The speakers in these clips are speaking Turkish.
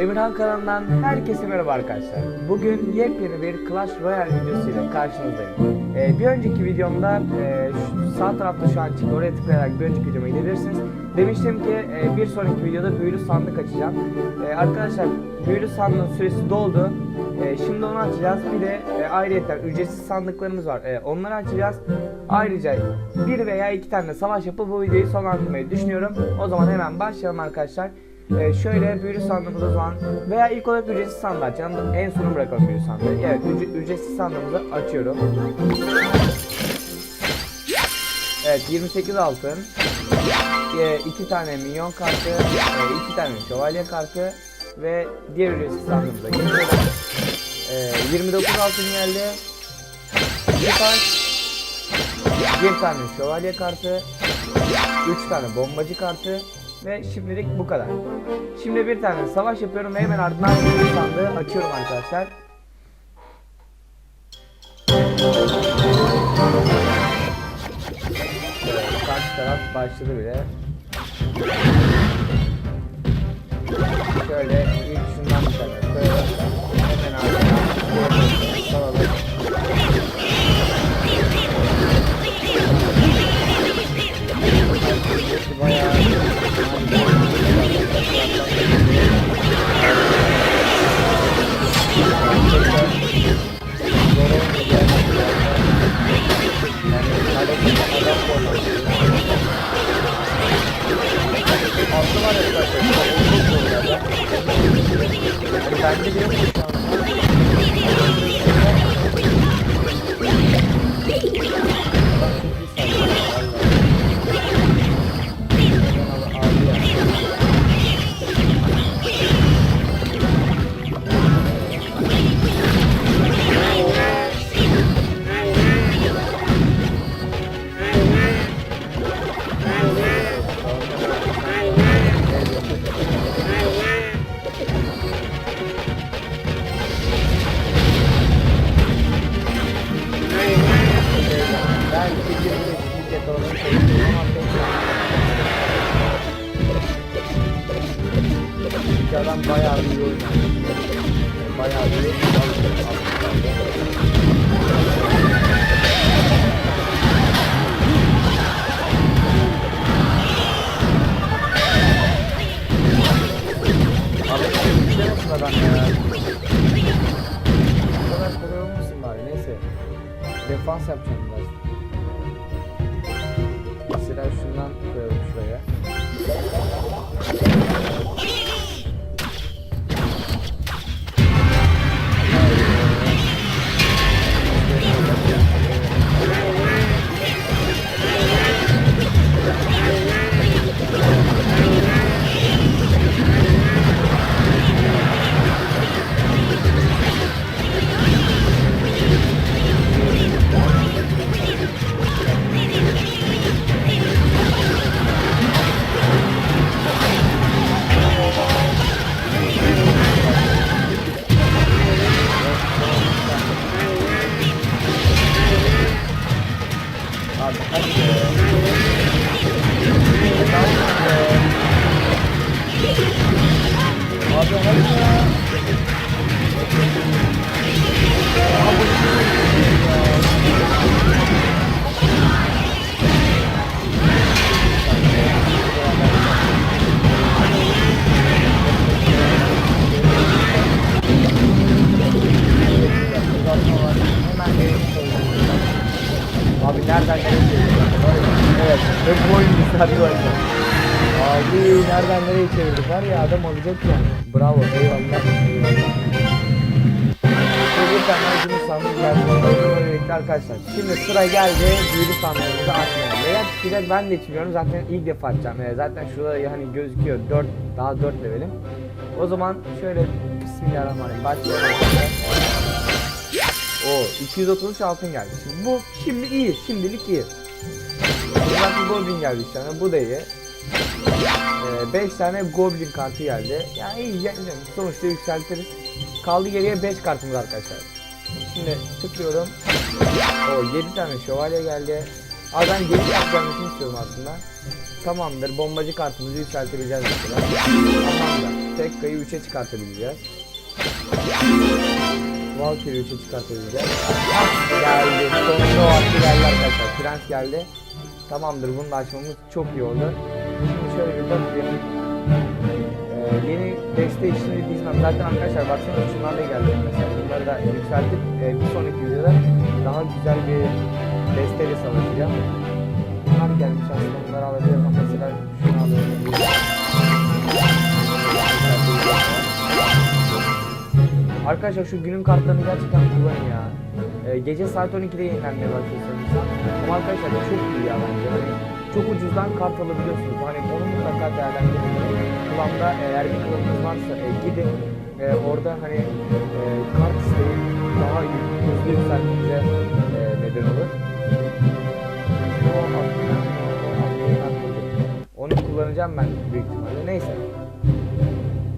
Emirhan kanalından herkese merhaba arkadaşlar. Bugün yepyeni bir Clash Royale videosuyla karşınızdayım. Ee, bir önceki videomda e, şu, sağ tarafta şu an çıktı oraya tıklayarak bir önceki videoma gidebilirsiniz. Demiştim ki e, bir sonraki videoda büyülü sandık açacağım. E, arkadaşlar büyülü sandığın süresi doldu. E, şimdi onu açacağız. Bir de e, ayrıca ücretsiz sandıklarımız var. E, onları açacağız. Ayrıca bir veya iki tane savaş yapıp bu videoyu sonlandırmayı düşünüyorum. O zaman hemen başlayalım arkadaşlar. Ee, şöyle büyülü sandığımızı o zaman veya ilk olarak ücretsiz sandığı açalım. En sona bırakalım büyülü sandığı. Evet üc- ücretsiz sandığımızı açıyorum. Evet 28 altın. 2 tane minyon kartı, 2 tane şövalye kartı ve diğer ücretsiz sandığımıza geçiyorum. Ee, 29 altın geldi. 2 taş. 1 tane şövalye kartı. 3 tane bombacı kartı. Ve şimdilik bu kadar. Şimdi bir tane savaş yapıyorum ve hemen ardından sandığı açıyorum arkadaşlar. Evet, karşı taraf başladı bile. Altı var ya zaten. Çok zor ya. Bence de Çünkü adam bayağı iyi oynuyor. Bayağı bir adam ya. Bu kadar kolay. Defans yapacağım biraz. Mesela şundan koyalım şuraya. Nereden çevirdik? Evet. Ve bu oyun bakalım. Abi nereden nereye çevirdik? Var ya adam olacak yani. Bravo. Eyvallah. Eyvallah. Onunla birlikte arkadaşlar. Şimdi sıra geldi. Büyülü sandığımızı açmaya. Neler çıkacak ben de hiç bilmiyorum. Zaten ilk defa açacağım. Ee, zaten şurada hani gözüküyor. 4 daha 4 levelim. O zaman şöyle Bismillahirrahmanirrahim. Başlayalım arkadaşlar. O 233 altın geldi. Şimdi bu şimdi iyi. Şimdilik iyi. Zaten Goblin geldi işte. Bu da iyi. 5 tane Goblin kartı geldi. Yani iyi yani sonuçta yükseltiriz. Kaldı geriye 5 kartımız arkadaşlar. Şimdi tıklıyorum. O 7 tane şövalye geldi. Abi ben geri gelmesini istiyorum aslında. Tamamdır. Bombacı kartımızı yükseltebileceğiz mesela. Tamamdır. Tekka'yı 3'e çıkartabileceğiz. Valkyrie'yi 3'e çıkartabileceğiz. Geldi. Sonunda o hakkı geldi arkadaşlar. Prens geldi. Tamamdır bunu da açmamız çok iyi oldu. Şimdi şöyle bir bakayım. Ee, yeni deste işini dizmem. Zaten arkadaşlar baksana şunlarla geldi. Mesela bunları da yükseltip e, bir sonraki videoda daha güzel bir desteyle savaşacağım. Bunlar gelmiş aslında bunları alabilirim mesela şunu alıyorum. Arkadaşlar şu günün kartlarını gerçekten kullanın ya. Ee, gece saat 12'de yayınlanmaya başlıyorsunuz. Ama arkadaşlar çok iyi ya bence. Hani çok ucuzdan kart alabiliyorsunuz. Hani onu mutlaka değerlendirin. Kulağımda eğer bir kulağınız varsa e, gidin. E, orada hani e, kart isteyin daha iyi, hızlı yükseltmenize e, neden olur. Onu kullanacağım ben büyük ihtimalle. Neyse.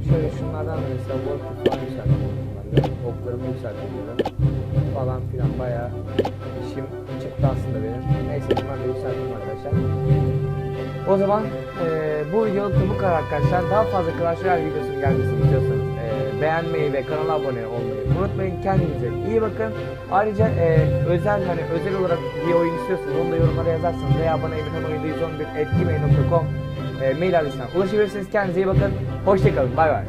Şöyle şunlardan da mesela Wolf'u falan yükseltiyorum. Yükseltiyorum. Falan filan bayağı işim çıktı aslında benim. Neyse bunları da yükselttim arkadaşlar. O zaman eee bu videoluk da bu kadar arkadaşlar. Daha fazla Clash Royale videosunun gelmesini istiyorsanız eee, beğenmeyi ve kanala abone olmayı unutmayın. Kendinize iyi bakın. Ayrıca eee, özel hani özel olarak bir oyun istiyorsanız onu da yorumlara yazarsanız veya bana emirhanoyunda111 mail adresinden ulaşabilirsiniz. Kendinize iyi bakın. Hoşçakalın. Bay bay.